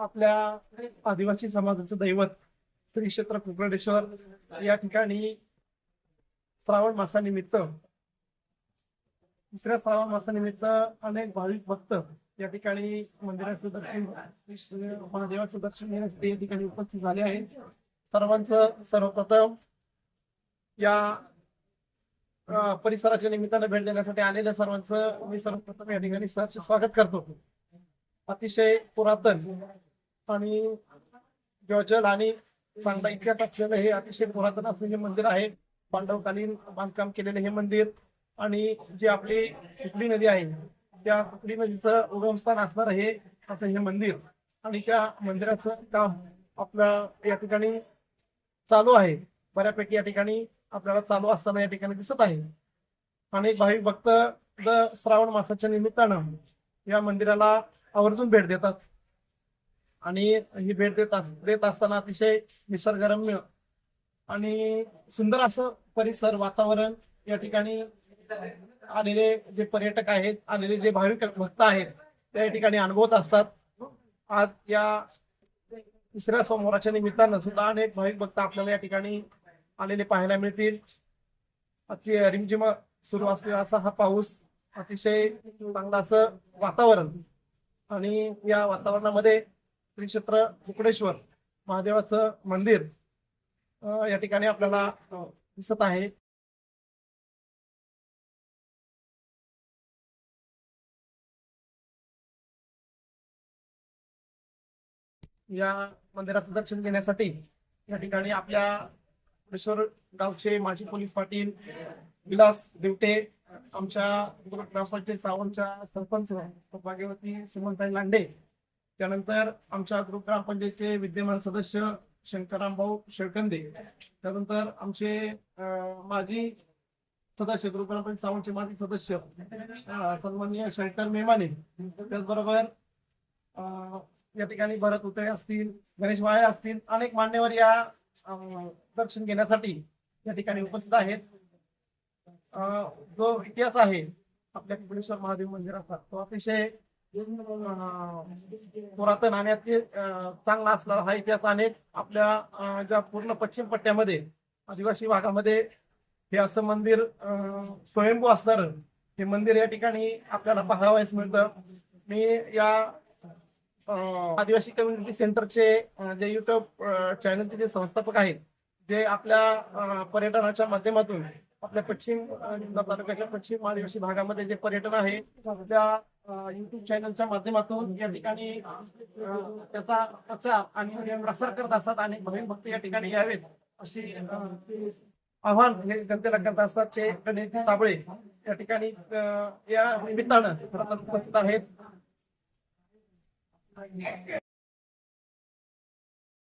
आपल्या आदिवासी समाजाचं दैवत श्री क्षेत्र कुकणेश्वर या ठिकाणी श्रावण मासानिमित्त तिसऱ्या श्रावण मासानिमित्त अनेक भाविक भक्त या ठिकाणी मंदिराचं दर्शन महादेवाचं दर्शन घेण्यासाठी या ठिकाणी उपस्थित झाले आहेत. सर्वांचं सर्वप्रथम या परिसराच्या निमित्तानं भेट देण्यासाठी आलेल्या सर्वांचं मी सर्वप्रथम या ठिकाणी सहर्ष स्वागत करतो. अतिशय पुरातन आणि गजल आणि चांगला इतिहास असलेलं हे अतिशय पुरातन असलेले मंदिर आहे. पांडवकालीन बांधकाम केलेले हे मंदिर. आणि जी आपली कुकडी नदी आहे त्या कुकडी नदीचं उगमस्थान असणार हे असं हे मंदिर. आणि त्या मंदिराचं काम आपलं या ठिकाणी चालू आहे. बऱ्यापैकी या ठिकाणी आपल्याला चालू असताना या ठिकाणी दिसत आहे. अनेक भाविक भक्त श्रावण मासाच्या निमित्तानं या मंदिराला आवर्जून भेट देतात. आणि ही भेट देत अस देत असताना अतिशय निसर्गरम्य आणि सुंदर असं परिसर वातावरण या ठिकाणी आलेले जे पर्यटक आहेत आलेले जे भाविक भक्त आहेत त्या या ठिकाणी अनुभवत असतात. आज या तिसऱ्या सोमवाराच्या निमित्तानं सुद्धा अनेक भाविक भक्त आपल्याला या ठिकाणी आलेले पाहायला मिळतील. अतिशय रिमझिम सुरू असलेला असा हा पाऊस अतिशय चांगलं असं वातावरण आणि या वातावरणामध्ये श्री क्षेत्र कुकडेश्वर महादेवाचं मंदिर या ठिकाणी आपल्याला दिसत आहे. या मंदिराचं दर्शन घेण्यासाठी या ठिकाणी आपल्या कुकडेश्वर गावचे माजी पोलीस पाटील विलास देवटे आमच्या ग्रामपंचायत चावणच्या सरपंच भाग्यवती सुमनताई लांडे त्यानंतर आमच्या ग्रुप ग्रामपंचायतचे विद्यमान सदस्य शंकरराम भाऊ शेळकंदे त्यानंतर आमचे माजी सदस्य ग्रुप ग्रामपंचायत सावंतचे माजी सदस्य सन्माननीय शंकर मेमाने त्याचबरोबर अं, या ठिकाणी भरत उतळे असतील गणेश वाळे असतील अनेक मान्यवर या दर्शन घेण्यासाठी या ठिकाणी उपस्थित आहेत. जो इतिहास आहे आपल्या कुकडेश्वर महादेव मंदिराचा तो अतिशय पुरातन आणि अति चांगला असणारा हा इतिहास अनेक आपल्या ज्या पूर्ण पश्चिम पट्ट्यामध्ये आदिवासी भागामध्ये हे असं मंदिर स्वयंभू असणार हे मंदिर या ठिकाणी आपल्याला पाहावयास मिळतं मी या आदिवासी कम्युनिटी सेंटरचे जे युट्यूब चॅनलचे जे संस्थापक आहेत जे आपल्या पर्यटनाच्या माध्यमातून आपल्या पश्चिम तालुक्याच्या पश्चिम आदिवासी भागामध्ये जे पर्यटन आहे त्या युट्यूब चॅनलच्या माध्यमातून या ठिकाणी त्याचा प्रचार आणि प्रसार करत असतात आणि भाविक भक्त या ठिकाणी यावेत अशी आव्हान हे जनतेला करत असतात ते गणेश साबळे या ठिकाणी या निमित्तानं उपस्थित आहेत.